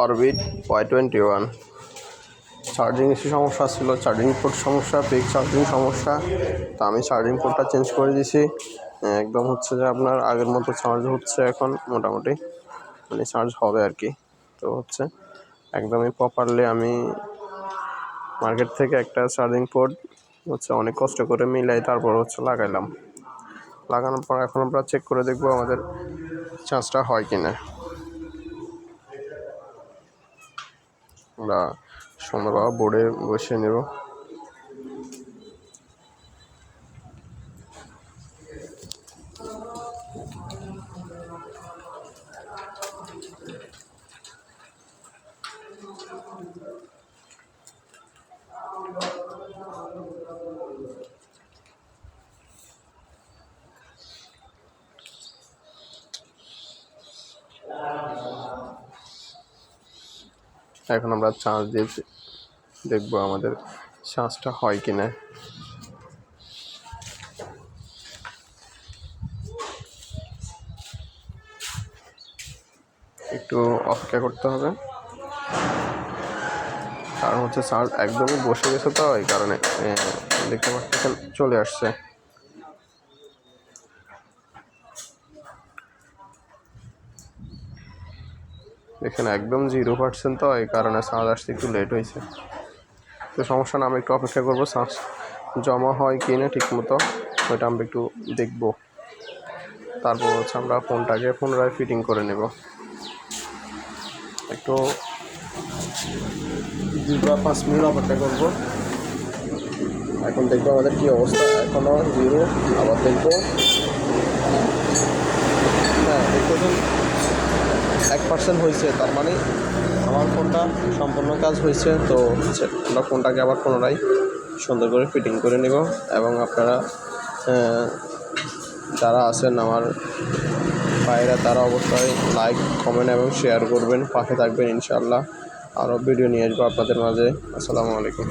Orbit Y twenty one charging issue সমস্যা ছিল charging port সমস্যা পিক চার্জিং সমস্যা। তা আমি চার্জিং পোর্টটা চেঞ্জ করে দিয়েছি একদম হচ্ছে যে আপনার আগের মতো চার্জ হচ্ছে এখন, মোটামুটি। মানে চার্জ হবে আর কি। তো হচ্ছে একদমই প্রপারলি আমি মার্কেট থেকে একটা চার্জিং পোর্ট হচ্ছে অনেক কষ্ট করে মিলাই তারপর হচ্ছে লাগাইলাম। লাগানোর পর এখন আমরা চেক করে দেখব আমাদের চার্জটা হয় কি না আমরা সুন্দরভাবে বোর্ডে বসে নেব। এখন আমরা চার্জ দিয়ে দেখব আমাদের চার্জটা হয় কি না একটু অপেক্ষা করতে হবে। কারণ হচ্ছে চার্জ একদমই বসে গেছে তো, এই কারণে দেখতে পাচ্ছেন, চলে আসছে। দেখেন একদম জিরো পার্সেন্ট তো, এই কারণে চার্জ আসতে একটু লেট হয়েছে। তো সমস্যা না, আমি একটু অপেক্ষা করব চার্জ জমা হয় কি না ঠিক মতো, ওইটা আমরা একটু দেখব। তারপর হচ্ছে আমরা ফোনটাকে পুনরায় ফিটিং করে নেব। একটু দুই বা পাঁচ মিনিট অপেক্ষা করব। এখন দেখব আমাদের কী অবস্থা এখনও জিরো আবার দেখব। হ্যাঁ দেখতেছেন এক পার্সেন্ট হয়েছে, তার মানে আমার ফোনটা সম্পূর্ণ কাজ হয়েছে। তো আমরা ফোনটাকে আবার পুনরায় সুন্দর করে ফিটিং করে নেব এবং আপনারা যারা আছেন আমার ভাইরা তারা অবশ্যই লাইক কমেন্ট এবং শেয়ার করবেন। পাশে থাকবেন ইনশাআল্লাহ। আরও ভিডিও নিয়ে আসব আপনাদের মাঝে। আসসালামু আলাইকুম।